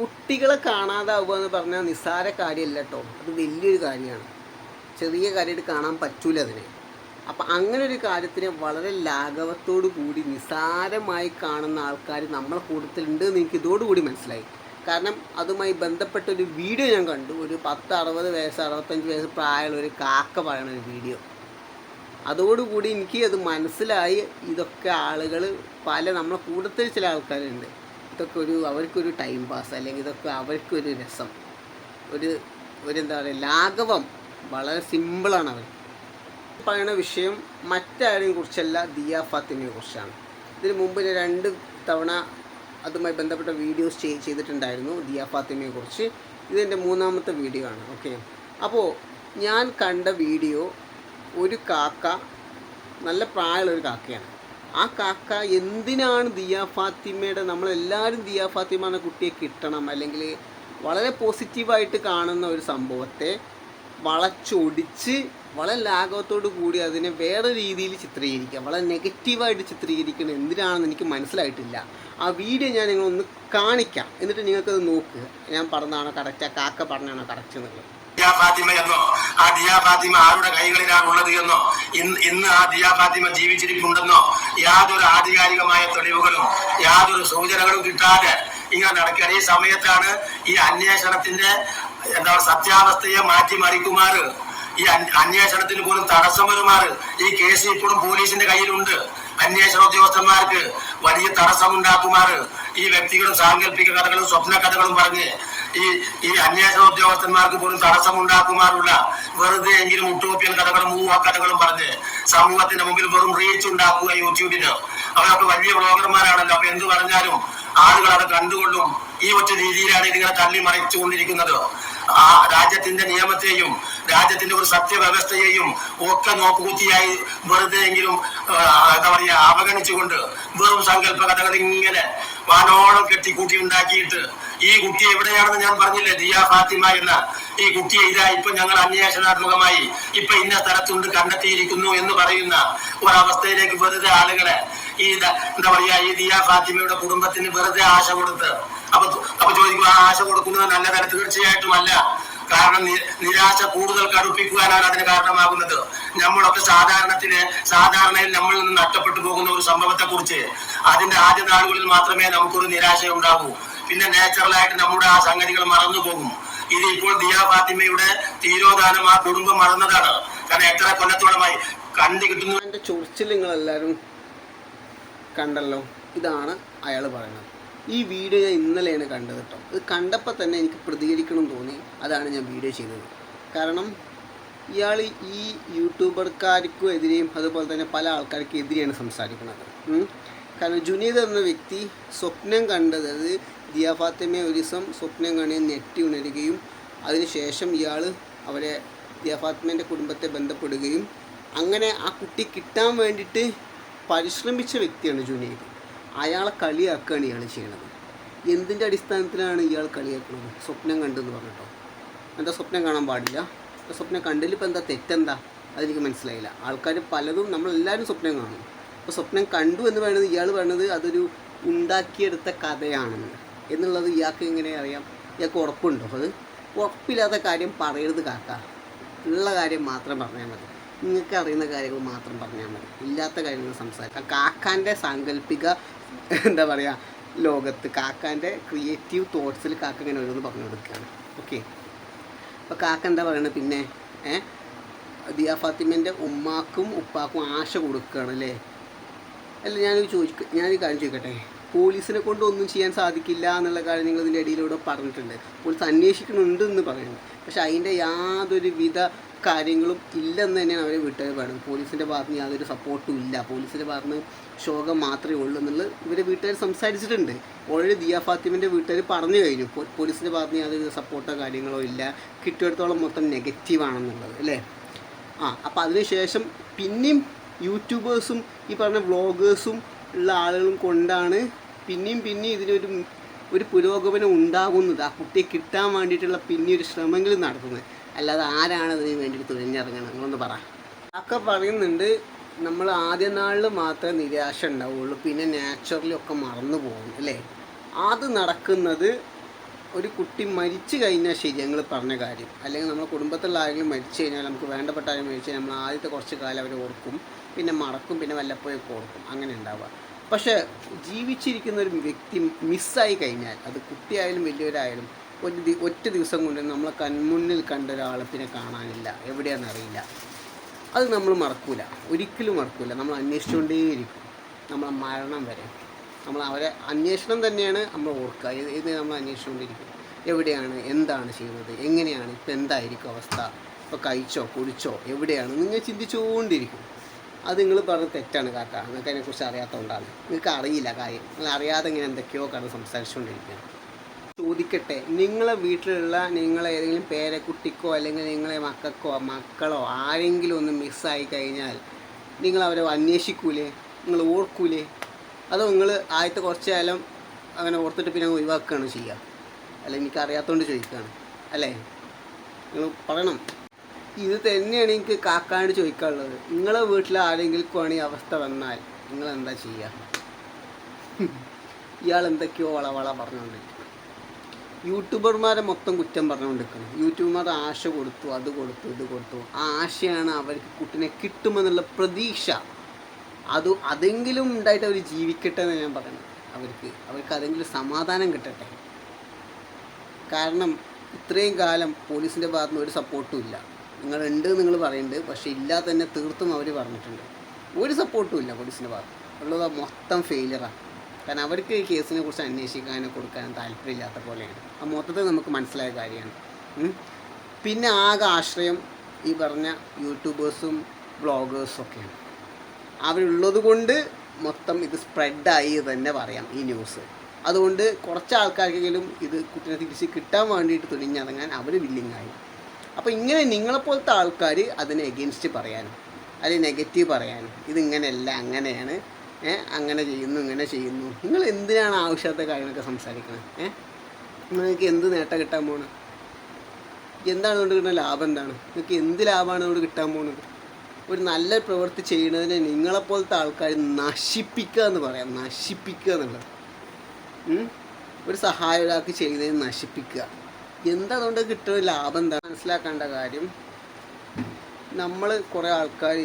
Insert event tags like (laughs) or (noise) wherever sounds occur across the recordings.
കുട്ടികളെ കാണാതാവുക എന്ന് പറഞ്ഞാൽ നിസ്സാര കാര്യമല്ല കേട്ടോ അത് വലിയൊരു കാര്യമാണ്. ചെറിയ കാര്യമായിട്ട് കാണാൻ പറ്റൂല അതിനെ. അപ്പം അങ്ങനെ ഒരു കാര്യത്തിനെ വളരെ ലാഘവത്തോടു കൂടി നിസ്സാരമായി കാണുന്ന ആൾക്കാർ നമ്മളെ കൂട്ടത്തിലുണ്ട് എന്ന് എനിക്ക് ഇതോടുകൂടി മനസ്സിലായി. കാരണം അതുമായി ബന്ധപ്പെട്ട ഒരു വീഡിയോ ഞാൻ കണ്ടു. ഒരു പത്ത് അറുപത് വയസ്സ് അറുപത്തഞ്ച് വയസ്സ് പ്രായമുള്ള ഒരു കാക്ക പറയുന്ന ഒരു വീഡിയോ. അതോടുകൂടി എനിക്ക് അത് മനസ്സിലായി. ഇതൊക്കെ ആളുകൾ പല നമ്മളെ കൂട്ടത്തിൽ ചില ആൾക്കാരുണ്ട്. ഇതൊക്കെ ഒരു അവർക്കൊരു ടൈം പാസ് അല്ലെങ്കിൽ ഇതൊക്കെ അവർക്കൊരു രസം. ഒരു ഒരു എന്താ പറയുക ലാഘവം. വളരെ സിമ്പിളാണ് അവർ പറയുന്ന വിഷയം മറ്റാരെയും കുറിച്ചല്ല ദിയ ഫാത്തിമയെ കുറിച്ചാണ്. ഇതിന് മുമ്പ് രണ്ട് തവണ അതുമായി ബന്ധപ്പെട്ട വീഡിയോസ് ചെയ് ചെയ്തിട്ടുണ്ടായിരുന്നു ദിയ ഫാത്തിമയെ കുറിച്ച്. ഇതെന്റെ മൂന്നാമത്തെ വീഡിയോ ആണ് ഓക്കെ അപ്പോൾ ഞാൻ കണ്ട വീഡിയോ ഒരു കാക്ക നല്ല പ്രായമുള്ള ഒരു കാക്കയാണ്. ആ കാക്ക എന്തിനാണ് ദിയ ഫാത്തിമയുടെ നമ്മളെല്ലാവരും ദിയ ഫാത്തിമ എന്ന കുട്ടിയെ കിട്ടണം അല്ലെങ്കിൽ വളരെ പോസിറ്റീവായിട്ട് കാണുന്ന ഒരു സംഭവത്തെ വളച്ചൊടിച്ച് വളരെ ലാഘവത്തോടു കൂടി അതിനെ വേറെ രീതിയിൽ ചിത്രീകരിക്കുക വളരെ നെഗറ്റീവായിട്ട് ചിത്രീകരിക്കുന്നത് എന്തിനാണെന്ന് എനിക്ക് മനസ്സിലായിട്ടില്ല. ആ വീഡിയോ ഞാൻ നിങ്ങളൊന്ന് കാണിക്കാം. എന്നിട്ട് നിങ്ങൾക്കത് നോക്കുക ഞാൻ പറഞ്ഞതാണോ കറക്റ്റ് ആ കാക്ക പറഞ്ഞാണോ കറക്റ്റ് എന്നുള്ളത്. ദിയാ ഫാത്തിമ എന്നോ ആ ദിയാ ഫാത്തിമ ആരുടെ കൈകളിലാണ് ഉള്ളത് എന്നോ ഇന്ന് ഇന്ന് ആ ദിയാ ഫാത്തിമ ജീവിച്ചിരിപ്പുണ്ടെന്നോ യാതൊരു ആധികാരികമായ തെളിവുകളും യാതൊരു സൂചനകളും കിട്ടാതെ ഇങ്ങനെ നടക്കുകയാണ്. ഈ സമയത്താണ് ഈ അന്വേഷണത്തിന്റെ എന്താ സത്യാവസ്ഥയെ മാറ്റിമറിക്കുമാറ് ഈ അന്വ- അന്വേഷണത്തിന് പോലും തടസ്സം വരുമാറ് ഈ കേസ് ഇപ്പോഴും പോലീസിന്റെ കയ്യിലുണ്ട്. അന്വേഷണ ഉദ്യോഗസ്ഥന്മാർക്ക് വലിയ തടസ്സമുണ്ടാക്കുമാറ് ഈ വ്യക്തികളും സാങ്കല്പിക കഥകളും സ്വപ്ന കഥകളും പറഞ്ഞ് ഈ ഈ അന്വേഷണ ഉദ്യോഗസ്ഥന്മാർക്ക് പോലും തടസ്സമുണ്ടാക്കുമാറുള്ള വെറുതെ എങ്കിലും ഉട്ടോപ്യൻ കഥകളും മൂവ കഥകളും പറഞ്ഞ് സമൂഹത്തിന്റെ മുമ്പിൽ വെറും റീച്ച് ഉണ്ടാക്കുക യൂട്യൂബിന്. അവരൊക്കെ വലിയ ബ്ലോഗർമാരാണല്ലോ അപ്പൊ എന്ത് പറഞ്ഞാലും ആളുകൾ അത് കണ്ടുകൊള്ളും ഈ ഒറ്റ രീതിയിലാണ് ഇതിങ്ങനെ തള്ളി മറിച്ചുകൊണ്ടിരിക്കുന്നത് ആ രാജ്യത്തിന്റെ നിയമത്തെയും രാജ്യത്തിന്റെ ഒരു സത്യവ്യവസ്ഥയെയും ഒക്കെ നോക്കുകുത്തിയായി വെറുതെ എങ്കിലും എന്താ പറയാ അവഗണിച്ചുകൊണ്ട് വെറും സങ്കല്പ കഥകൾ ഇങ്ങനെ വാനോളം കെട്ടിക്കൂട്ടി ഉണ്ടാക്കിയിട്ട് ഈ കുട്ടി എവിടെയാണെന്ന് ഞാൻ പറഞ്ഞില്ലേ? ദിയ ഫാത്തിമ എന്ന ഈ കുട്ടി ഇതാ ഇപ്പൊ ഞങ്ങൾ അന്വേഷണാത്മകമായി ഇപ്പൊ ഇന്ന സ്ഥലത്തുണ്ട് കണ്ടെത്തിയിരിക്കുന്നു എന്ന് പറയുന്ന ഒരവസ്ഥയിലേക്ക് വെറുതെ ആളുകളെ ഈ എന്താ പറയാ ഈ ദിയ ഫാത്തിമയുടെ കുടുംബത്തിന് വെറുതെ ആശ കൊടുത്ത് അപ്പൊ അപ്പൊ ചോദിക്കും ആ ആശ കൊടുക്കുന്നത് നല്ലതല്ല തീർച്ചയായിട്ടും അല്ല. കാരണം നിരാശ കൂടുതൽ കടുപ്പിക്കുവാനാണ് അതിന് കാരണമാകുന്നത്. നമ്മളൊക്കെ സാധാരണത്തിന് സാധാരണയിൽ നമ്മളിൽ നിന്ന് നഷ്ടപ്പെട്ടു പോകുന്ന ഒരു സംഭവത്തെ കുറിച്ച് അതിന്റെ ആദ്യ നാളുകളിൽ മാത്രമേ നമുക്കൊരു നിരാശ ഉണ്ടാകൂ പിന്നെ നാച്ചുറലായിട്ട് നമ്മുടെ ആ സംഗതികൾ മറന്നു പോകും. ഇത് ഇപ്പോൾ ദിയ ഫാത്തിമയുടെ തീരോധാനം ആ കുടുംബം മറന്നതാണ്. കാരണം എത്ര കൊല്ലത്തോളമായി കണ്ടു കിട്ടുന്നു. എന്റെ ചൊറിച്ചിൽ നിങ്ങൾ എല്ലാവരും കണ്ടല്ലോ ഇതാണ് അയാൾ പറയുന്നത്. ഈ വീഡിയോ ഞാൻ ഇന്നലെയാണ് കണ്ടത് കേട്ടോ. ഇത് കണ്ടപ്പോൾ തന്നെ എനിക്ക് പ്രതികരിക്കണം തോന്നി. അതാണ് ഞാൻ വീഡിയോ ചെയ്തത്. കാരണം ഇയാൾ ഈ യൂട്യൂബർക്കാർക്കും എതിരെയും അതുപോലെ തന്നെ പല ആൾക്കാർക്കും എതിരെയാണ് സംസാരിക്കുന്നത്. കാരണം ജുനീദ് എന്ന വ്യക്തി സ്വപ്നം കണ്ടത് ദിയ ഫാത്തിമയെ ഒരു ദിവസം സ്വപ്നം കണി ഞെട്ടി ഉണരുകയും അതിനുശേഷം ഇയാൾ അവരെ ദിയ ഫാത്തിമേന്റെ കുടുംബത്തെ ബന്ധപ്പെടുകയും അങ്ങനെ ആ കുട്ടി കിട്ടാൻ വേണ്ടിയിട്ട് പരിശ്രമിച്ച വ്യക്തിയാണ് ജുനീദ്. അയാളെ കളിയാക്കുകയാണ് ഇയാൾ ചെയ്യണത്. എന്തിന്റെ അടിസ്ഥാനത്തിലാണ് ഇയാൾ കളിയാക്കുന്നത് സ്വപ്നം കണ്ടെന്ന് പറഞ്ഞിട്ടോ? എന്താ സ്വപ്നം കാണാൻ പാടില്ല? സ്വപ്നം കണ്ടതിൽ ഇപ്പം എന്താ തെറ്റെന്താ? അതെനിക്ക് മനസ്സിലായില്ല. ആൾക്കാർ പലതും നമ്മളെല്ലാവരും സ്വപ്നം കാണും. അപ്പോൾ സ്വപ്നം കണ്ടു എന്ന് പറയുന്നത് ഇയാൾ പറയുന്നത് അതൊരു ഉണ്ടാക്കിയെടുത്ത കഥയാണെന്ന്. എന്നുള്ളത് ഇയാൾക്ക് എങ്ങനെ അറിയാം? ഇയാൾക്ക് ഉറപ്പുണ്ടോ? അത് ഉറപ്പില്ലാത്ത കാര്യം പറയരുത് കാക്ക. ഉള്ള കാര്യം മാത്രം പറഞ്ഞാൽ മതി. നിങ്ങൾക്ക് അറിയുന്ന കാര്യങ്ങൾ മാത്രം പറഞ്ഞാൽ മതി. ഇല്ലാത്ത കാര്യങ്ങൾ സംസാരിക്കാം. കാക്കാന്റെ സാങ്കല്പിക എന്താ പറയുക ലോകത്ത് കാക്കാന്റെ ക്രിയേറ്റീവ് തോട്ട്സിൽ കാക്ക ഇങ്ങനെ ഓരോന്ന് പറഞ്ഞു കൊടുക്കുകയാണ്. ഓക്കെ അപ്പോൾ കാക്ക എന്താ പറയുന്നത് പിന്നെ? ഏ? ദിയ ഫാത്തിമേന്റെ ഉമ്മാക്കും ഉപ്പാക്കും ആശ കൊടുക്കുകയാണ് അല്ലേ? അല്ല ഞാനൊരു ചോദിക്ക ഞാനൊരു കാര്യം ചോദിക്കട്ടെ? പോലീസിനെ കൊണ്ട് ഒന്നും ചെയ്യാൻ സാധിക്കില്ല എന്നുള്ള കാര്യം നിങ്ങൾ ഇതിന്റെ ഇടയിലൂടെ പറഞ്ഞിട്ടുണ്ട്. പോലീസ് അന്വേഷിക്കുന്നുണ്ട് എന്ന് പറയുന്നു. പക്ഷെ അതിന്റെ യാതൊരു വിധ കാര്യങ്ങളും ഇല്ലെന്ന് തന്നെയാണ് അവരെ വീട്ടുകാർ പറയുന്നത്. പോലീസിന്റെ ഭാഗത്ത് യാതൊരു സപ്പോർട്ടും ഇല്ല. പോലീസിന്റെ ഭാഗത്ത് ശോകം മാത്രമേ ഉള്ളൂ എന്നുള്ളത് ഇവരെ വീട്ടുകാർ സംസാരിച്ചിട്ടുണ്ട്. ഓൾറെഡി ദിയ ഫാത്തിമിന്റെ വീട്ടുകാർ പറഞ്ഞു കഴിഞ്ഞു. പോലീസിന്റെ ഭാഗത്ത് യാതൊരു സപ്പോർട്ടോ കാര്യങ്ങളോ ഇല്ല. കിട്ടിയെടുത്തോളം മൊത്തം നെഗറ്റീവാണെന്നുള്ളത് അല്ലേ? ആ അപ്പോൾ അതിനുശേഷം പിന്നെയും യൂട്യൂബേഴ്സും ഈ പറഞ്ഞ വ്ളോഗേഴ്സും ഉള്ള ആളുകളും കൊണ്ടാണ് പിന്നെയും പിന്നെയും ഇതിനൊരു ഒരു പുരോഗമനം ഉണ്ടാകുന്നത്. ആ കുട്ടിയെ കിട്ടാൻ വേണ്ടിയിട്ടുള്ള പിന്നെ ഒരു ശ്രമങ്ങൾ നടത്തുന്നത്. അല്ലാതെ ആരാണ് അതിന് വേണ്ടിയിട്ട് തുഴഞ്ഞിറങ്ങണം നിങ്ങളൊന്ന് പറ. ഒക്കെ പറയുന്നുണ്ട്. നമ്മൾ ആദ്യ നാളിൽ മാത്രമേ നിരാശ ഉണ്ടാവുള്ളൂ. പിന്നെ നാച്ചുറലി ഒക്കെ മറന്നു പോകും അല്ലേ? അത് നടക്കുന്നത് ഒരു കുട്ടി മരിച്ചു കഴിഞ്ഞാൽ ശരി ഞങ്ങൾ പറഞ്ഞ കാര്യം. അല്ലെങ്കിൽ നമ്മുടെ കുടുംബത്തിലുള്ള ആരെങ്കിലും മരിച്ചു കഴിഞ്ഞാൽ നമുക്ക് വേണ്ടപ്പെട്ട ആരും മരിച്ചു കഴിഞ്ഞാൽ നമ്മൾ ആദ്യത്തെ കുറച്ച് കാലം അവരെ ഓർക്കും. പിന്നെ മറക്കും പിന്നെ വല്ലപ്പോഴൊക്കെ ഓർക്കും. അങ്ങനെ ഉണ്ടാവുക. പക്ഷേ ജീവിച്ചിരിക്കുന്ന ഒരു വ്യക്തി മിസ്സായി കഴിഞ്ഞാൽ അത് കുട്ടിയായാലും വലിയവരായാലും ഒരു ഒറ്റ ദിവസം കൊണ്ട് നമ്മളെ കൺമുന്നിൽ കണ്ട ഒരാളെ പിന്നെ കാണാനില്ല. എവിടെയാണെന്നറിയില്ല അത് നമ്മൾ മറക്കൂല. ഒരിക്കലും മറക്കൂല. നമ്മൾ അന്വേഷിച്ചുകൊണ്ടേയിരിക്കും. നമ്മളെ മരണം വരെ. നമ്മൾ അവരെ അന്വേഷണം തന്നെയാണ് നമ്മൾ ഓർക്കുക. ഇത് നമ്മൾ അന്വേഷിച്ചുകൊണ്ടിരിക്കും. എവിടെയാണ് എന്താണ് ചെയ്യുന്നത് എങ്ങനെയാണ് ഇപ്പം എന്തായിരിക്കും അവസ്ഥ? ഇപ്പോൾ കഴിച്ചോ കുടിച്ചോ എവിടെയാണ്? നിങ്ങൾ ചിന്തിച്ചുകൊണ്ടിരിക്കും. അത് നിങ്ങൾ പറഞ്ഞ തെറ്റാണ് കാക്ക. നിങ്ങൾക്ക് അതിനെക്കുറിച്ച് അറിയാത്തതുകൊണ്ടാണ് നിങ്ങൾക്ക് അറിയില്ല കാര്യം. നിങ്ങൾ അറിയാതെ ഇങ്ങനെ എന്തൊക്കെയോ കാരണം സംസാരിച്ചുകൊണ്ടിരിക്കുകയാണ് ചോദിക്കട്ടെ നിങ്ങളെ വീട്ടിലുള്ള നിങ്ങളെ ഏതെങ്കിലും പേരക്കുട്ടിക്കോ അല്ലെങ്കിൽ നിങ്ങളെ മക്കൾക്കോ മക്കളോ ആരെങ്കിലും ഒന്ന് മിസ്സായി കഴിഞ്ഞാൽ നിങ്ങൾ അവരെ അന്വേഷിക്കൂലേ? നിങ്ങൾ ഓർക്കൂലേ? അതോ നിങ്ങൾ ആദ്യത്തെ കുറച്ച് കാലം അങ്ങനെ ഓർത്തിട്ട് പിന്നെ ഒഴിവാക്കുകയാണ് ചെയ്യുക? അല്ല എനിക്ക് അറിയാത്തതുകൊണ്ട് ചോദിക്കുകയാണ്. അല്ലേ? നിങ്ങൾ പറയണം. ഇത് തന്നെയാണ് എനിക്ക് കാക്കാണ്ട് ചോദിക്കാനുള്ളത്. നിങ്ങളെ വീട്ടിൽ ആരെങ്കിലും ഈ അവസ്ഥ വന്നാൽ നിങ്ങൾ എന്താ ചെയ്യുക (laughs) ഇയാൾ എന്തൊക്കെയോ വളവള പറഞ്ഞുകൊണ്ടിരിക്കും യൂട്യൂബർമാരെ മൊത്തം കുറ്റം പറഞ്ഞുകൊണ്ടിരിക്കുന്നു. യൂട്യൂബർമാർ ആശ കൊടുത്തു അത് കൊടുത്തു ഇത് കൊടുത്തു. ആ ആശയാണ് അവർക്ക് കുട്ടിനെ കിട്ടുമെന്നുള്ള പ്രതീക്ഷ. അത് അതെങ്കിലും ഉണ്ടായിട്ട് അവർ ജീവിക്കട്ടെ എന്ന് ഞാൻ പറയുന്നത്. അവർക്ക് അവർക്ക് അതെങ്കിലും സമാധാനം കിട്ടട്ടെ. കാരണം ഇത്രയും കാലം പോലീസിന്റെ ഭാഗത്തുനിന്ന് ഒരു സപ്പോർട്ടും ഇല്ല. നിങ്ങൾ ഉണ്ട് നിങ്ങൾ പറയുന്നുണ്ട്. പക്ഷേ ഇല്ലാതെ തന്നെ തീർത്തും അവർ പറഞ്ഞിട്ടുണ്ട്. ഒരു സപ്പോർട്ടും ഇല്ല പോലീസിന്റെ ഭാഗത്ത്. ഉള്ളത് മൊത്തം ഫെയിലിയറാണ് കാരണം അവർക്ക് ഈ കേസിനെ കുറിച്ച് അന്വേഷിക്കാനോ കൊടുക്കാനോ താല്പര്യമില്ലാത്ത പോലെയാണ്. ആ മൊത്തത്തിൽ നമുക്ക് മനസ്സിലായ കാര്യമാണ്. പിന്നെ ആകെ ആശ്രയം ഈ പറഞ്ഞ യൂട്യൂബേഴ്സും ബ്ലോഗേഴ്സും ഒക്കെയാണ്. അവരുള്ളത് കൊണ്ട് മൊത്തം ഇത് സ്പ്രെഡായി തന്നെ പറയാം ഈ ന്യൂസ് അതുകൊണ്ട് കുറച്ച് ആൾക്കാർക്കെങ്കിലും ഇത് കുട്ടിനെ തിരിച്ച് കിട്ടാൻ വേണ്ടിയിട്ട് തുനിഞ്ഞിറങ്ങാൻ അവർ വില്ലിങ്ങായി അപ്പോൾ ഇങ്ങനെ നിങ്ങളെപ്പോലത്തെ ആൾക്കാർ അതിനെ എഗെയിൻസ്റ്റ് പറയാനും അതിന് നെഗറ്റീവ് പറയാനും ഇതിങ്ങനെയല്ല അങ്ങനെയാണ് അങ്ങനെ ചെയ്യുന്നു ഇങ്ങനെ ചെയ്യുന്നു. നിങ്ങൾ എന്തിനാണ് ആവശ്യത്തെ കാര്യങ്ങളൊക്കെ സംസാരിക്കുന്നത് ഏഹ് നിങ്ങൾക്ക് എന്ത് നേട്ടം കിട്ടാൻ പോണ്? എന്താണ് അതുകൊണ്ട് കിട്ടുന്ന ലാഭം എന്താണ്? നിങ്ങൾക്ക് എന്ത് ലാഭമാണ് അതുകൊണ്ട് കിട്ടാൻ പോകുന്നത് ഒരു നല്ല പ്രവൃത്തി ചെയ്യുന്നതിനെ നിങ്ങളെപ്പോലത്തെ ആൾക്കാർ നശിപ്പിക്കുക എന്ന് പറയാം നശിപ്പിക്കുക എന്നുള്ളത്. ഒരു സഹായം ഒരാൾക്ക് ചെയ്യുന്നതിന് നശിപ്പിക്കുക. എന്താ കിട്ടുന്ന ലാഭം എന്താ? മനസ്സിലാക്കേണ്ട കാര്യം നമ്മൾ കുറേ ആൾക്കാർ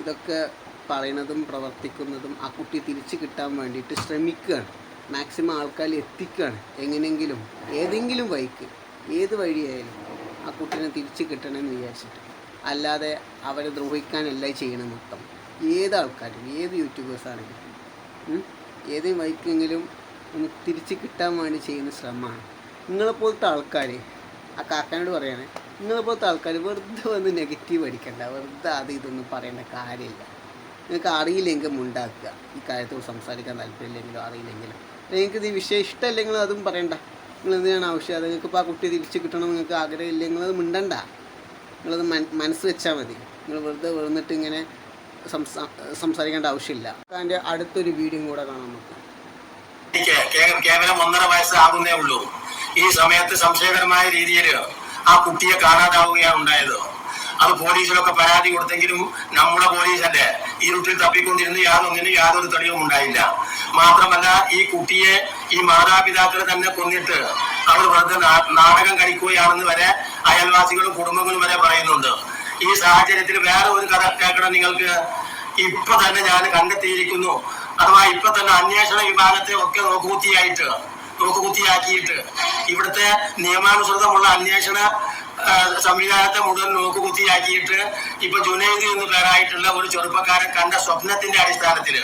ഇതൊക്കെ പറയണതും പ്രവർത്തിക്കുന്നതും ആ കുട്ടി തിരിച്ച് കിട്ടാൻ വേണ്ടിയിട്ട് ശ്രമിക്കുകയാണ്. മാക്സിമം ആൾക്കാർ എത്തിക്കുകയാണ്. എങ്ങനെയെങ്കിലും ഏതെങ്കിലും വഴിക്ക് ഏത് വഴിയായാലും ആ കുട്ടീനെ തിരിച്ച് കിട്ടണമെന്ന് വിചാരിച്ചിട്ട്. അല്ലാതെ അവരെ ദ്രോഹിക്കാനല്ല ചെയ്യണം മൊത്തം. ഏത് ആൾക്കാരും ഏത് യൂട്യൂബേഴ്സാണെങ്കിലും? ഏത് വഴിക്കെങ്കിലും ഒന്ന് തിരിച്ച് കിട്ടാൻ വേണ്ടി ചെയ്യുന്ന ശ്രമമാണ്. നിങ്ങളെപ്പോലത്തെ ആൾക്കാർ ആ കാക്കാനോട് നിങ്ങളെ നിങ്ങളെപ്പോലത്തെ ആൾക്കാർ വെറുതെ വന്ന് നെഗറ്റീവ് അടിക്കണ്ട വെറുതെ അത് ഇതൊന്നും പറയേണ്ട കാര്യമില്ല. നിങ്ങൾക്ക് അറിയില്ലെങ്കിൽ ഉണ്ടാക്കുക. ഈ കാര്യത്തോട് സംസാരിക്കാൻ താല്പര്യമില്ലെങ്കിലും അറിയില്ലെങ്കിലും. നിങ്ങൾക്ക് ഈ വിഷയം ഇഷ്ടമല്ലെങ്കിലും അതും പറയണ്ട. നിങ്ങൾ എന്തിനാണ് ആവശ്യം? അത് നിങ്ങൾക്ക് ഇപ്പോൾ ആ കുട്ടിയെ തിരിച്ച് കിട്ടണം നിങ്ങൾക്ക് ആഗ്രഹമില്ല നിങ്ങളത് മിണ്ടണ്ട. നിങ്ങളത് മനസ്സ് വെച്ചാൽ മതി. നിങ്ങൾ വെറുതെ വെറുന്നിട്ട് ഇങ്ങനെ സംസാ സംസാരിക്കേണ്ട ആവശ്യമില്ല. അതിന്റെ അടുത്തൊരു വീഡിയോ കൂടെ കാണാൻ നോക്കാം കേവലം ഒന്നര വയസ്സ് ആകുന്നേ ഉള്ളൂ. ഈ സമയത്ത് സംശയകരമായ രീതിയിൽ ആ കുട്ടിയെ കാണാതാവുകയാണ് ഉണ്ടായത്. അത് പോലീസിലൊക്കെ പരാതി കൊടുത്തെങ്കിലും നമ്മുടെ പോലീസല്ലേ ഇരുട്ടിൽ തപ്പിക്കൊണ്ടിരുന്ന് യാതൊന്നിനും യാതൊരു തെളിവും ഉണ്ടായില്ല. മാത്രമല്ല ഈ കുട്ടിയെ ഈ മാതാപിതാക്കൾ തന്നെ കൊന്നിട്ട് അവർ വെറുതെ നാടകം കളിക്കുകയാണെന്ന് വരെ അയൽവാസികളും കുടുംബങ്ങളും വരെ പറയുന്നുണ്ട്. ഈ സാഹചര്യത്തിൽ വേറെ ഒരു കഥ കേൾക്കണം നിങ്ങൾക്ക്. ഇപ്പൊ തന്നെ ഞാൻ കണ്ടെത്തിയിരിക്കുന്നു. അഥവാ ഇപ്പൊ തന്നെ അന്വേഷണ വിഭാഗത്തെ ഒക്കെ നോക്കുകുത്തിയായിട്ട് നോക്കുകുത്തിയാക്കിയിട്ട് ഇവിടുത്തെ നിയമാനുസൃതമുള്ള അന്വേഷണ സംവിധാനത്തെ മുഴുവൻ നോക്കുകുത്തിയാക്കിയിട്ട് ഇപ്പൊ ജുനൈദ് എന്ന് പേരായിട്ടുള്ള ഒരു ചെറുപ്പക്കാരൻ കണ്ട സ്വപ്നത്തിന്റെ അടിസ്ഥാനത്തിൽ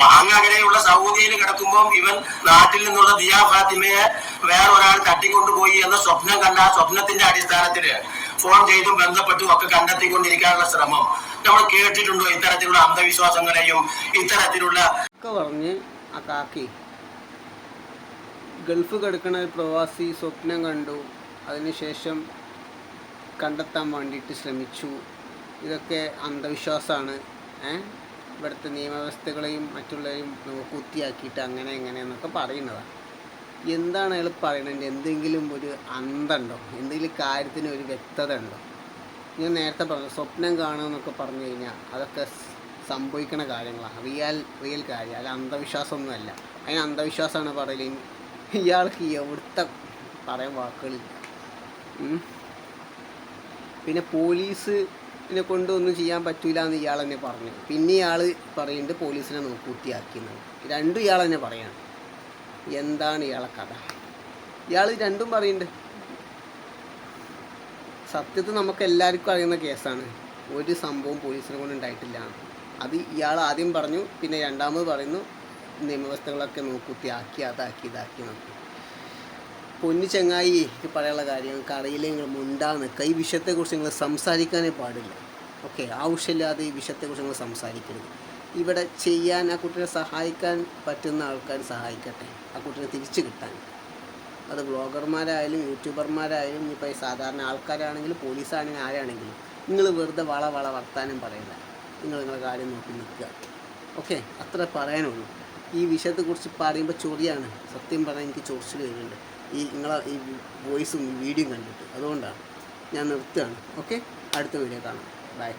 മാങ്ങകരയുള്ള സൗദിയിൽ കിടക്കുമ്പോൾ ഇവൻ നാട്ടിൽ നിന്നുള്ള ദിയാ ഫാത്തിമയെ വേറൊരാൾ തട്ടിക്കൊണ്ടുപോയി എന്ന സ്വപ്നം കണ്ട ആ സ്വപ്നത്തിന്റെ അടിസ്ഥാനത്തിൽ ഫോൺ ചെയ്തും ബന്ധപ്പെട്ടും ഒക്കെ കണ്ടെത്തിക്കൊണ്ടിരിക്കാനുള്ള ശ്രമം. നമ്മൾ കേട്ടിട്ടുണ്ടോ ഇത്തരത്തിലുള്ള അന്ധവിശ്വാസങ്ങളെയും ഇത്തരത്തിലുള്ള ആ കാക്കി ഗൾഫ് കിടക്കുന്ന ഒരു പ്രവാസി സ്വപ്നം കണ്ടു. അതിനുശേഷം കണ്ടെത്താൻ വേണ്ടിയിട്ട് ശ്രമിച്ചു. ഇതൊക്കെ അന്ധവിശ്വാസമാണ് ഇവിടുത്തെ നിയമവ്യവസ്ഥകളെയും മറ്റുള്ളവരെയും കുത്തിയാക്കിയിട്ട് അങ്ങനെ എങ്ങനെ എന്നൊക്കെ പറയുന്നതാണ് എന്താണ് അയാൾ പറയുന്നത് എന്തെങ്കിലും ഒരു അന്തമുണ്ടോ എന്തെങ്കിലും കാര്യത്തിന് ഒരു വ്യക്തത ഉണ്ടോ ഞാൻ നേരത്തെ പറഞ്ഞു സ്വപ്നം കാണുക എന്നൊക്കെ പറഞ്ഞു കഴിഞ്ഞാൽ അതൊക്കെ സംഭവിക്കുന്ന കാര്യങ്ങളാണ് റിയൽ റിയൽ കാര്യം. അല്ല അന്ധവിശ്വാസമൊന്നുമല്ല. അതിന് അന്ധവിശ്വാസമാണ് പറയൽ. ഇയാൾക്ക് എവിടുത്തെ പറയാൻ വാക്കുകളില്ല. പിന്നെ പിന്നെ പോലീസിനെ കൊണ്ട് ഒന്നും ചെയ്യാൻ പറ്റൂല എന്ന് ഇയാൾ തന്നെ പറഞ്ഞു. പിന്നെ ഇയാൾ പറയുന്നുണ്ട് പോലീസിനെ നോക്കൂത്തിയാക്കിയെന്നാണ് രണ്ടും ഇയാൾ തന്നെ പറയാണ്. എന്താണ് ഇയാളെ കഥ? ഇയാൾ രണ്ടും പറയുന്നുണ്ട്. സത്യത്തിൽ നമുക്ക് എല്ലാവർക്കും അറിയുന്ന കേസാണ്. ഒരു സംഭവം പോലീസിനെ കൊണ്ട് ഉണ്ടായിട്ടില്ല. അത് ഇയാൾ ആദ്യം പറഞ്ഞു പിന്നെ രണ്ടാമത് പറയുന്നു നിയമവ്യവസ്ഥകളൊക്കെ നോക്കുത്തി ആക്കി അതാക്കി ഇതാക്കി നോക്കി പൊന്നു ചങ്ങായി പറയാനുള്ള കാര്യം കടയിൽ നിങ്ങൾ മുണ്ടാ നിൽക്കുക ഈ വിഷയത്തെക്കുറിച്ച് നിങ്ങൾ സംസാരിക്കാനേ പാടില്ല. ഓക്കെ ആവശ്യമില്ലാതെ ഈ വിഷയത്തെക്കുറിച്ച് നിങ്ങൾ സംസാരിക്കരുത്. ഇവിടെ ചെയ്യാൻ ആ കുട്ടിയെ സഹായിക്കാൻ പറ്റുന്ന ആൾക്കാർ സഹായിക്കട്ടെ. ആ കുട്ടിയെ തിരിച്ചു കിട്ടാൻ. അത് ബ്ലോഗർമാരായാലും യൂട്യൂബർമാരായാലും ഈ സാധാരണ ആൾക്കാരാണെങ്കിലും പോലീസാണെങ്കിലും ആരാണെങ്കിലും നിങ്ങൾ വെറുതെ വള വള വർത്താനം പറയില്ല നിങ്ങൾ നിങ്ങളുടെ കാര്യം നോക്കി നിൽക്കുക. ഓക്കെ അത്ര പറയാനുള്ളൂ. ഈ വിഷയത്തെ കുറിച്ച് പറയുമ്പോൾ ചൊറിയാണ്. സത്യം പറഞ്ഞാൽ എനിക്ക് ചൊറിച്ചിൽ വരുന്നുണ്ട്. ഈ നിങ്ങളെ ഈ വോയിസും ഈ വീഡിയോയും കണ്ടിട്ട്. അതുകൊണ്ടാണ് ഞാൻ നിർത്തുകയാണ്. ഓക്കെ? അടുത്ത വീഡിയോ കാണാം. ബൈ.